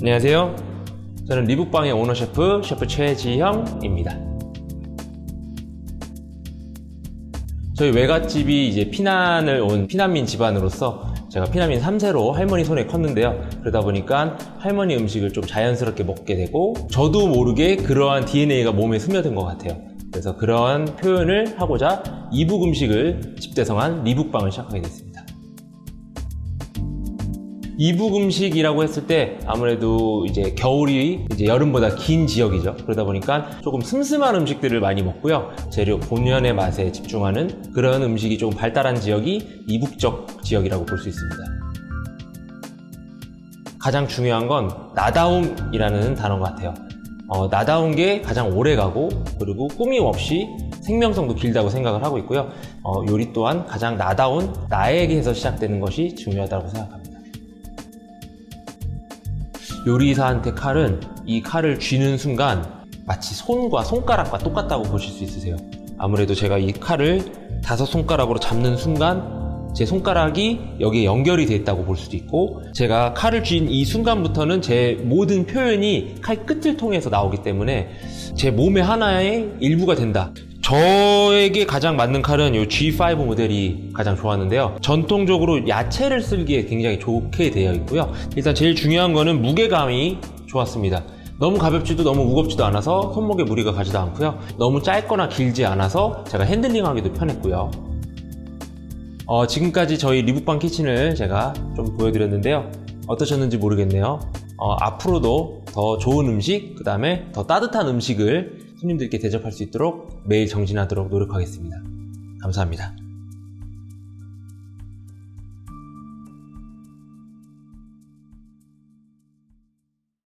안녕하세요. 저는 리북방의 오너 셰프 셰프 최지형입니다. 저희 외갓집이 이제 피난을 온 피난민 집안으로서 제가 피난민 3세로 할머니 손에 컸는데요. 그러다 보니까 할머니 음식을 좀 자연스럽게 먹게 되고 저도 모르게 그러한 DNA가 몸에 스며든 것 같아요. 그래서 그러한 표현을 하고자 이북 음식을 집대성한 리북방을 시작하게 됐습니다. 이북 음식이라고 했을 때 아무래도 이제 겨울이 이제 여름보다 긴 지역이죠. 그러다 보니까 조금 슴슴한 음식들을 많이 먹고요. 재료 본연의 맛에 집중하는 그런 음식이 좀 발달한 지역이 이북적 지역이라고 볼 수 있습니다. 가장 중요한 건 나다움이라는 단어 같아요. 어, 나다운 게 가장 오래 가고 그리고 꾸밈 없이 생명성도 길다고 생각을 하고 있고요. 어, 요리 또한 가장 나다운 나에게서 시작되는 것이 중요하다고 생각합니다. 요리사한테 칼은 이 칼을 쥐는 순간 마치 손과 손가락과 똑같다고 보실 수 있으세요. 아무래도 제가 이 칼을 다섯 손가락으로 잡는 순간 제 손가락이 여기에 연결이 돼 있다고 볼 수도 있고 제가 칼을 쥔 이 순간부터는 제 모든 표현이 칼 끝을 통해서 나오기 때문에 제 몸의 하나의 일부가 된다. 저에게 가장 맞는 칼은 이 G5 모델이 가장 좋았는데요. 전통적으로 야채를 쓸기에 굉장히 좋게 되어 있고요. 일단 제일 중요한 거는 무게감이 좋았습니다. 너무 가볍지도 너무 무겁지도 않아서 손목에 무리가 가지도 않고요. 너무 짧거나 길지 않아서 제가 핸들링하기도 편했고요. 어, 지금까지 저희 리북방 키친을 제가 좀 보여드렸는데요. 어떠셨는지 모르겠네요. 어, 앞으로도 더 좋은 음식, 그 다음에 더 따뜻한 음식을 손님들께 대접할 수 있도록 매일 정진하도록 노력하겠습니다. 감사합니다.